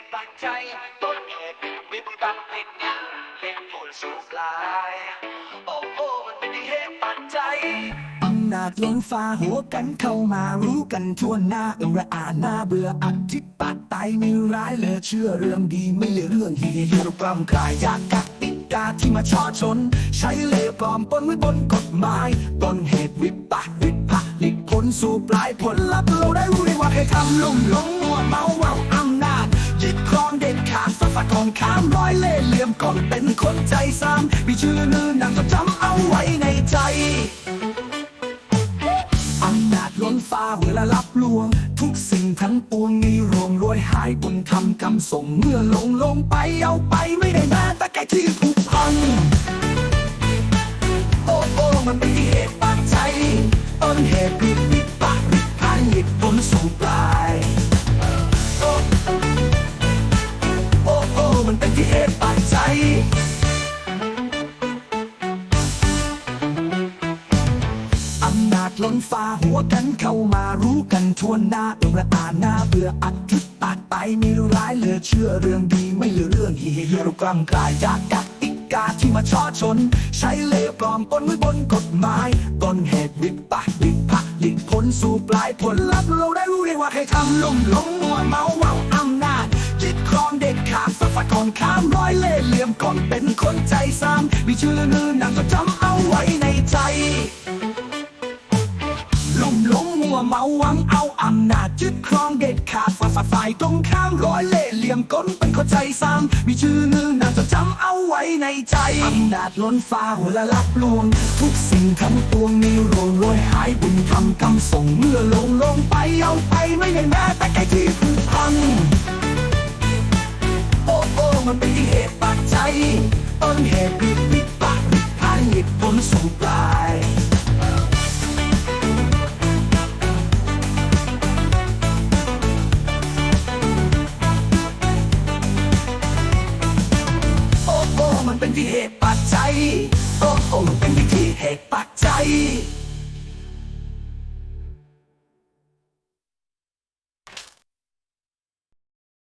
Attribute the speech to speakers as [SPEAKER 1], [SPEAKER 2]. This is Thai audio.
[SPEAKER 1] ตุปัจจัยต้นเหตุวิบวัตเป็นยังเป็นผลสู่ปลาย โอ้โอ้มันเป็นเหตุปัจจัย
[SPEAKER 2] อำนาจล้นฟ้าหัวกันเข้ามารู้กันทั่วหน้าเออระอาหน้าเบื่ออธิปไตยไม่ร้ายเหลยเชื่อเรื่องดีไม่เหลือเรื่องเฮียเรากล้ำกลายจากกติกาที่มาช่อชน ใช้เล่ปลอมปนไว้บนกฎหมายต้นเหตุวิปะวิปะลิกผลสู่ปลายผลลัพธ์เราได้รู้ได้ว่าใครทำลุ่มหลงมัวเมาเอา องเด็ดขาดฝัดฝัดของข้ามร้อยเล่ห์เหลี่ยมก่อนเป็นคนใจซ้ำมีชื่อลือนางจดจำเอาไว้ในใจอำนาจล้นฟ้าเวลารับลวง ทุกสิ่งทั้งปวงมีรวงรวยหายบุญทำกรรมส่งเมื่อลงลงไปเอาไปไม่ได้แม้แต่ไก่ที่ผูกพัน ล้นฟ้าหัวกันเข้ามารู้กันทั่วหน้าเออระอาหน้าเบื่ออัดทิดตัดไปมีร้ายเหลือเชื่อเรื่องดีไม่เหลือเรื่องเฮียเรากล้ำกลายจากกติกาที่มาช่อชน ใช้เล่ปลอมปนไว้บนกฎหมายต้นเหตุวิปะวิปะลิผลสู่ปลายผลลัพธ์เราได้รู้ได้ว่าใครทำลุ่มหลงมัวเมาเอาอำนาจยึดครองเด็ดขาดฝัดฝัดของข้ามร้อยเล่เหลี่ยมก่อนเป็นคนใจซ้ำมีชื่อเลือนางจดจำเอาไว้ในใจ มัวเมาหวังเอาอำนาจยึดครองเด็ดขาดฝ่าฝ่าฝ่ายตรงข้ามร้อยเล่เหลี่ยมกลเป็นคนใจซ้ำมีชื่อลือนาจดจำเอาไว้ในใจอำนาจล้นฟ้าหัวละลับลวง ทุกสิ่งทั้งปวงมีรวงรยหายบุญทำกำส่งเมื่อลงลงไปเอาไปไม่ได้แม้แต่ไก่ที่ผูกพันโอ้โอ้มันเป็นที่เหตุปัจจัยต้นเหตุวิวิปะวิพันเหตุผลสู่ปลา เป็นที่เหตุปัจจัยโอ้โอ้เป็นวิธีเหตุปัจจัย